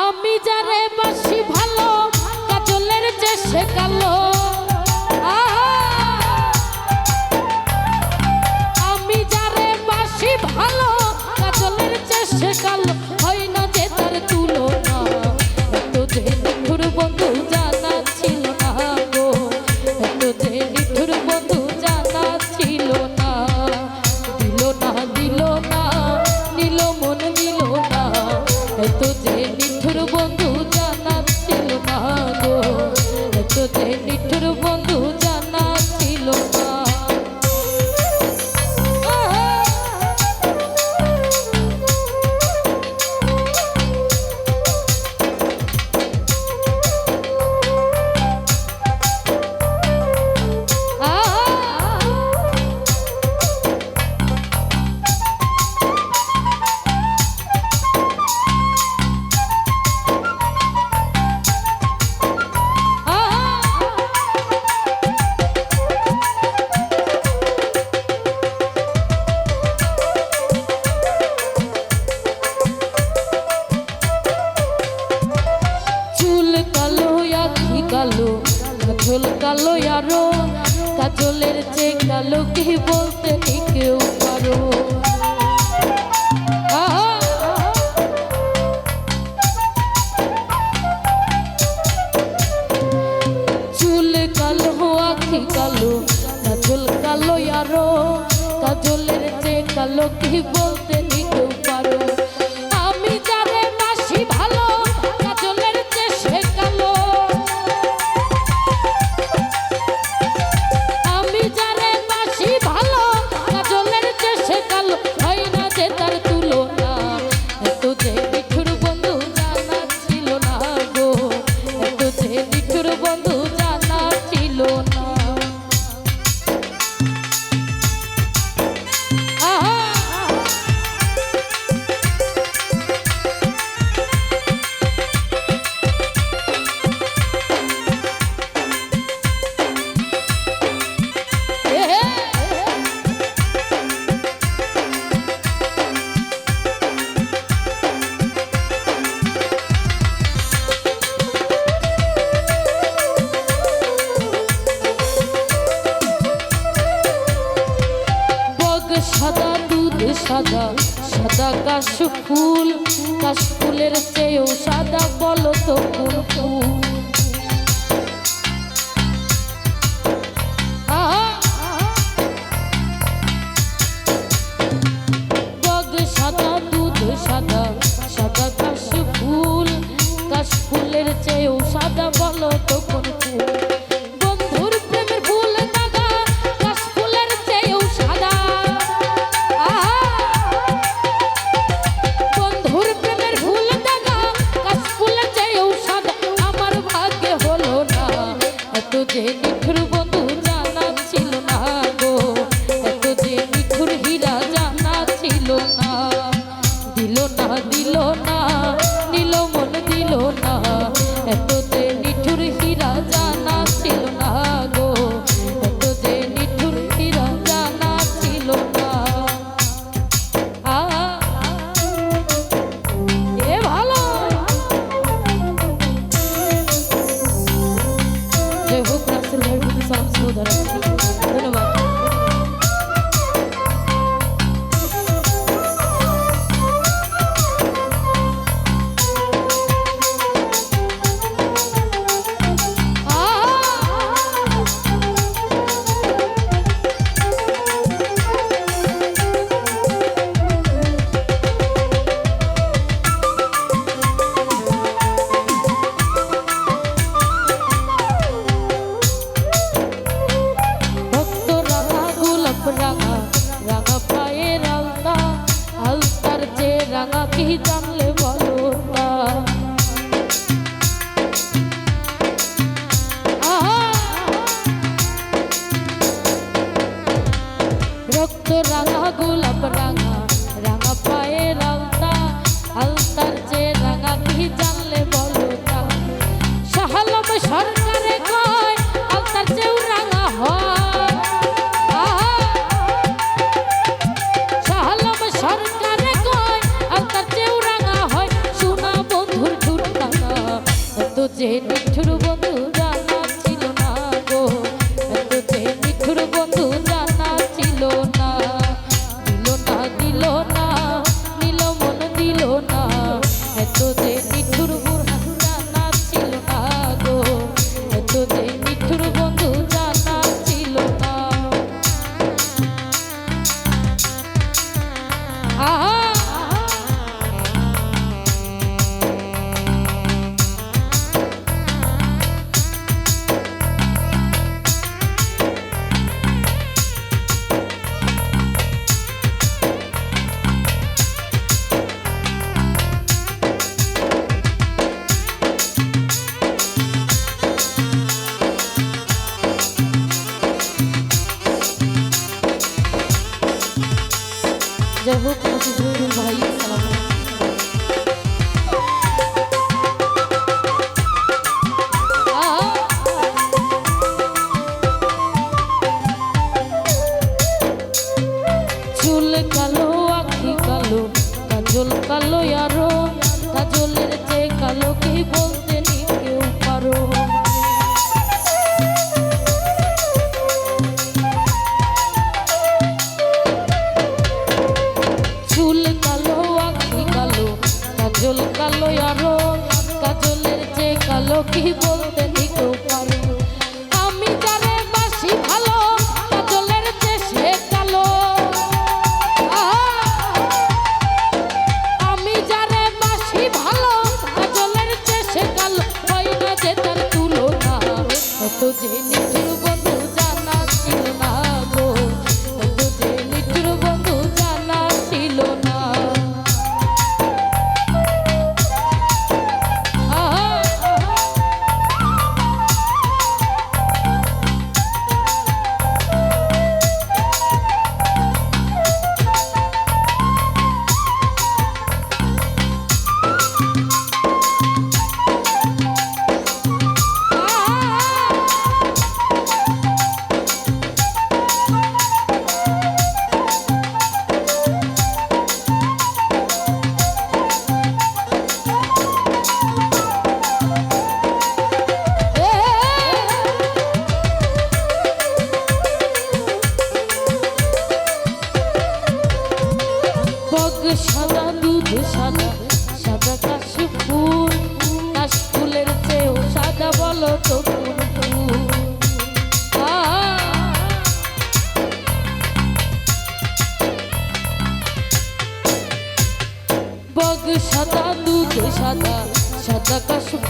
আমি যারে বাসি ভালো বলো কি বলতে কি কেউ পারো? চুল কালো, আখি কালো, কাজল কালো আরও কাজলের যে কালো কি সাদা সাদা কাশ ফুল কাশ ফুলের চেয়েও সাদা বলো তো ফুল। পাখি জানলে tudo de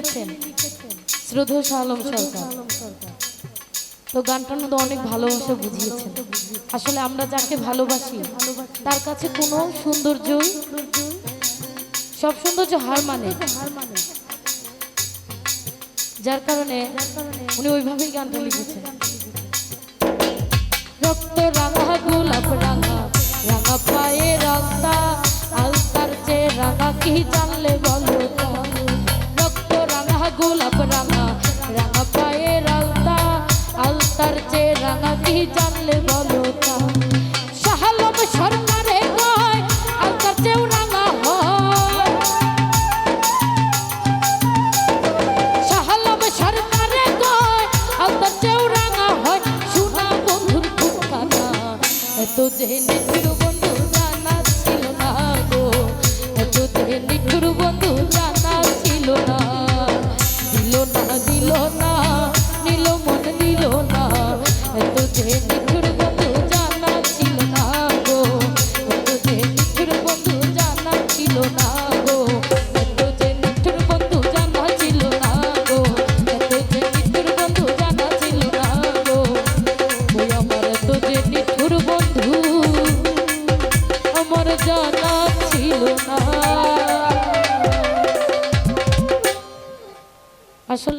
লিখেছেন। শ্রদ্ধেয় শাহ আলম সরকার। তো গানটার মধ্যে অনেক ভালোবাসা বুঝিয়েছেন। আসলে আমরা যাকে ভালোবাসি, তার কাছে কোনো সৌন্দর্যই, সব সৌন্দর্য হার মানে। যার কারণে উনি ওইভাবেই গানটা লিখেছেন। রক্ত রাঙা, গোলাপ রাঙা রাঙা পায়ে রাঙা আলতার চেয়ে রাঙা কি জানলে বলো? গোলাপ রাঙা রাঙা পায়ে রাঙা আলতার চেয়ে রাঙা কি জানলে বলো তা? শাহালম সরকারে কয়, আলতার চেয়েও রাঙা হয় শাহালম সরকারে কয়, আলতার চেয়েও রাঙা হয় সোনা বন্ধুর এত যে নিঠুর বন্ধু জানা